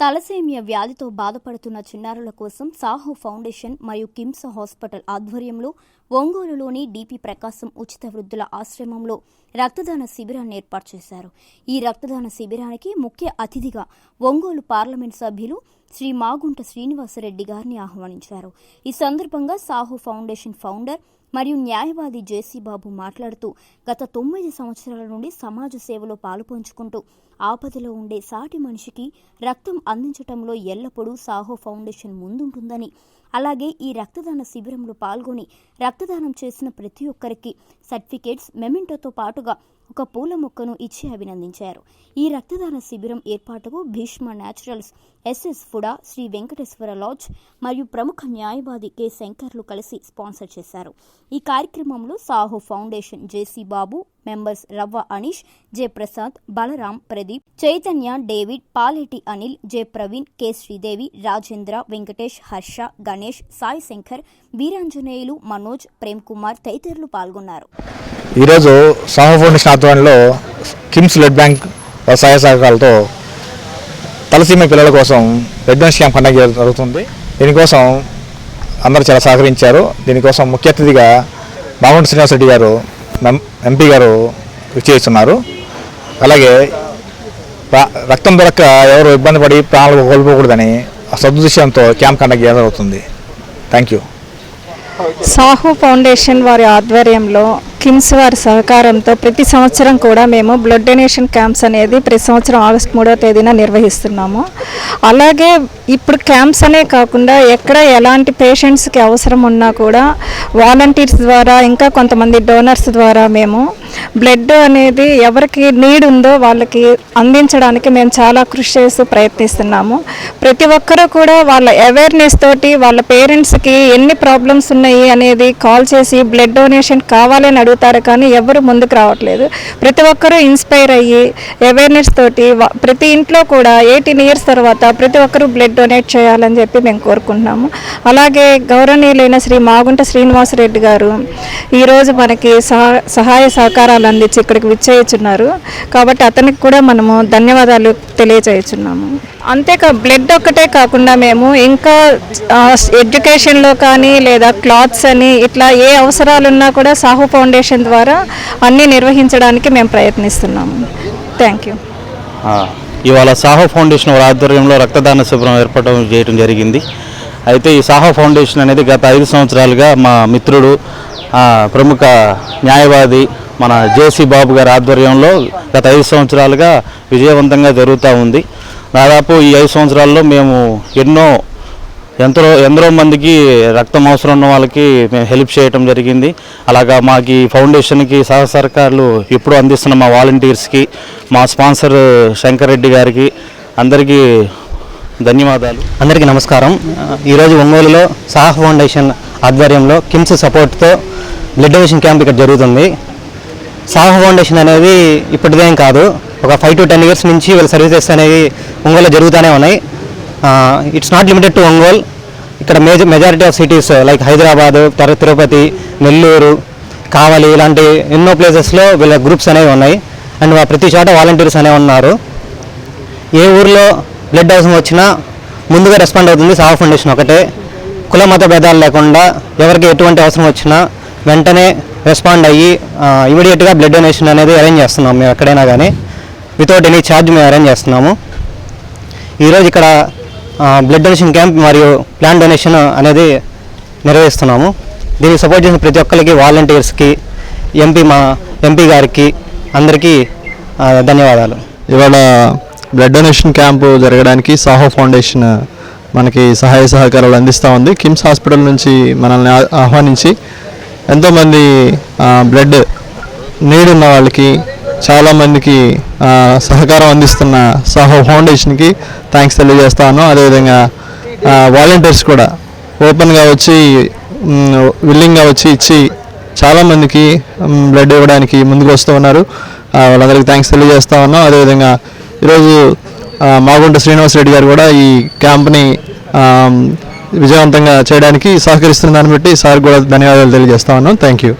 Thalassemia వ్యాధితో బాధపడుతున్న చిన్నారుల కోసం సాహో ఫౌండేషన్ మరియు కిమ్స్ హాస్పిటల్ ఆధ్వర్యంలో ఒంగోలులోని డిపి ప్రకాశం ఉచిత వృద్ధుల ఆశ్రమంలో రక్తదాన శిబిరాన్ని ఏర్పాటు చేశారు. ఈ రక్తదాన శిబిరానికి ముఖ్య అతిథిగా ఒంగోలు పార్లమెంట్ సభ్యులు శ్రీ మాగుంట శ్రీనివాసరెడ్డి గారిని ఆహ్వానించారు. ఈ సందర్భంగా సాహో ఫౌండేషన్ ఫౌండర్ మరియు న్యాయవాది జేసీ బాబు మాట్లాడుతూ గత తొమ్మిది సంవత్సరాల నుండి సమాజ సేవలో పాలుపంచుకుంటూ ఆపదలో ఉండే సాటి మనిషికి రక్తం అందించటంలో ఎల్లప్పుడూ సాహో ఫౌండేషన్ ముందుంటుందని అలాగే ఈ రక్తదాన శిబిరంలో పాల్గొని రక్తదానం చేసిన ప్రతి ఒక్కరికి సర్టిఫికేట్స్ మెమెంటోతో పాటుగా ఒక పూల మొక్కను ఇచ్చి అభినందించారు. ఈ రక్తదాన శిబిరం ఏర్పాటుకు భీష్మ న్యాచురల్స్ ఎస్ఎస్ ఫుడా శ్రీ వెంకటేశ్వర లాడ్జ్ మరియు ప్రముఖ న్యాయవాది కె. శంకర్లు కలిసి స్పాన్సర్ చేశారు. ఈ కార్యక్రమంలో Saaho foundation JC Babu members Ravva Anish J Prasad Balaram Pradeep Chaitanya David Paleti Anil J Praveen K. Sridevi Rajendra Venkatesh Harsha Ganesh Sai Shankar Veeranjaneyulu Manoj Prem Kumar తదితరులు పాల్గొన్నారు. ఈరోజు Saaho foundation ఆధ్వర్యంలో KIMS blood bank సహాయ సహకారాలతో తలసీమ పిల్లల కోసం blood camp conduct జరుగుతుంది. దీనికోసం అందరూ చాలా సహకరించారు. దీనికోసం ముఖ్య అతిథిగా బాగుంట శ్రీనివాసరెడ్డి గారు ఎంపీ గారు విచ్చేస్తున్నారు అలాగే రక్తం దొరక్క ఎవరు ఇబ్బంది పడి ప్రాణాలు కోల్పోకూడదని ఆ సదుద్దేశంతో క్యాంప్ కండక్ట్ చేయడం జరుగుతుంది. Thank you. సాహు ఫౌండేషన్ వారి ఆధ్వర్యంలో కిమ్స్ వారి సహకారంతో ప్రతి సంవత్సరం కూడా మేము బ్లడ్ డొనేషన్ క్యాంప్స్ అనేది ప్రతి సంవత్సరం ఆగస్ట్ మూడవ తేదీన నిర్వహిస్తున్నాము. అలాగే ఇప్పుడు క్యాంప్స్ అనే కాకుండా ఎక్కడ ఎలాంటి పేషెంట్స్కి అవసరం ఉన్నా కూడా వాలంటీర్స్ ద్వారా ఇంకా కొంతమంది డోనర్స్ ద్వారా మేము బ్లడ్ అనేది ఎవరికి నీడ్ ఉందో వాళ్ళకి అందించడానికి మేము చాలా కృషి చేస్తూ ప్రయత్నిస్తున్నాము. ప్రతి ఒక్కరూ కూడా వాళ్ళ అవేర్నెస్ తోటి వాళ్ళ పేరెంట్స్కి ఎన్ని ప్రాబ్లమ్స్ ఉన్నాయి అనేది కాల్ చేసి బ్లడ్ డొనేషన్ కావాలని అడుగుతారు కానీ ఎవరు ముందుకు రావట్లేదు. ప్రతి ఒక్కరూ ఇన్స్పైర్ అయ్యి అవేర్నెస్ తోటి ప్రతి ఇంట్లో కూడా ఎయిటీన్ ఇయర్స్ తర్వాత ప్రతి ఒక్కరూ బ్లడ్ డొనేట్ చేయాలని చెప్పి మేము కోరుకుంటున్నాము. అలాగే గౌరవనీయులైన శ్రీ మాగుంట శ్రీనివాసరెడ్డి గారు ఈరోజు మనకి సహా సహాయ సహకారాలు అందించి ఇక్కడికి విచ్చేయుచున్నారు. కాబట్టి అతనికి కూడా మనము ధన్యవాదాలు తెలియజేయచ్చున్నాము అంతేకా బ్లడ్ ఒక్కటే కాకుండా మేము ఇంకా ఎడ్యుకేషన్లో కానీ లేదా క్లాత్స్ అని ఇట్లా ఏ అవసరాలున్నా కూడా సాహు ఫౌండేషన్ ద్వారా అన్నీ నిర్వహించడానికి మేము ప్రయత్నిస్తున్నాము. Thank you. ఇవాళ సాహో ఫౌండేషన్ వారి ఆధ్వర్యంలో రక్తదాన శిబిరం ఏర్పడడం చేయడం జరిగింది. అయితే ఈ సాహో ఫౌండేషన్ అనేది గత ఐదు సంవత్సరాలుగా మా మిత్రుడు ప్రముఖ న్యాయవాది మన జేసీ బాబు గారి ఆధ్వర్యంలో గత ఐదు సంవత్సరాలుగా విజయవంతంగా జరుగుతూ ఉంది. దాదాపు ఈ ఐదు సంవత్సరాల్లో మేము ఎన్నో ఎంతో ఎందరో మందికి రక్తం అవసరం ఉన్న వాళ్ళకి మేము హెల్ప్ చేయటం జరిగింది. అలాగా మాకు ఈ ఫౌండేషన్కి సహ సహకారాలు ఎప్పుడు అందిస్తున్న మా వాలంటీర్స్కి మా స్పాన్సర్ శంకర్ రెడ్డి గారికి అందరికీ ధన్యవాదాలు. అందరికీ నమస్కారం. ఈరోజు ఒంగోలులో సాహ ఫౌండేషన్ ఆధ్వర్యంలో కిమ్స్ సపోర్ట్తో బ్లడ్ డొనేషన్ క్యాంప్ ఇక్కడ జరుగుతుంది. సాహ ఫౌండేషన్ అనేది ఇప్పటిదేం కాదు. ఒక ఫైవ్ టు టెన్ ఇయర్స్ నుంచి వీళ్ళ సర్వీసెస్ అనేవి ఒంగోలులో జరుగుతూనే ఉన్నాయి. It's not limited to Ongole. ఇక్కడ major majority of cities like Hyderabad Tiru- Tirupati Nellore Kavali ఇలాంటి ఎన్నో ప్లేసెస్లో వీళ్ళ గ్రూప్స్ అనేవి ఉన్నాయి. అండ్ ప్రతి చోట వాలంటీర్స్ అనేవి ఉన్నారు. ఏ ఊర్లో బ్లడ్ అవసరం వచ్చినా ముందుగా రెస్పాండ్ అవుతుంది సాహో ఫౌండేషన్ ఒకటే. కుల మత భేదాలు లేకుండా ఎవరికి ఎటువంటి అవసరం వచ్చినా వెంటనే రెస్పాండ్ అయ్యి ఇమీడియట్గా బ్లడ్ డొనేషన్ అనేది అరేంజ్ చేస్తున్నాం మేము ఎక్కడైనా కానీ వితౌట్ ఎనీ ఛార్జ్ మేము అరేంజ్ చేస్తున్నాము. ఈరోజు ఇక్కడ బ్లడ్ డొనేషన్ క్యాంప్ మరియు ప్లాన్ డొనేషన్ అనేది నిర్వహిస్తున్నాము. దీనికి సపోర్ట్ చేసిన ప్రతి ఒక్కరికి వాలంటీర్స్కి ఎంపీ మా ఎంపీ గారికి అందరికీ ధన్యవాదాలు. ఇవాళ బ్లడ్ డొనేషన్ క్యాంపు జరగడానికి సాహో ఫౌండేషన్ మనకి సహాయ సహకారాలు అందిస్తూ ఉంది. కిమ్స్ హాస్పిటల్ నుంచి మనల్ని ఆహ్వానించి ఎంతోమంది బ్లడ్ నీడ్ ఉన్న వాళ్ళకి చాలామందికి సహకారం అందిస్తున్న సాహో ఫౌండేషన్కి థ్యాంక్స్ తెలియజేస్తాను. అదేవిధంగా వాలంటీర్స్ కూడా ఓపెన్గా వచ్చి విల్లింగ్గా వచ్చి ఇచ్చి చాలామందికి బ్లడ్ ఇవ్వడానికి ముందుకు వస్తూ ఉన్నారు. వాళ్ళందరికీ థ్యాంక్స్ తెలియజేస్తా ఉన్నాం అదేవిధంగా ఈరోజు మాగుంట మాగుంట శ్రీనివాసరెడ్డి గారు కూడా ఈ క్యాంప్ని విజయవంతంగా చేయడానికి సహకరిస్తున్న దాన్ని బట్టి సార్ కూడా ధన్యవాదాలు తెలియజేస్తా ఉన్నాం. Thank you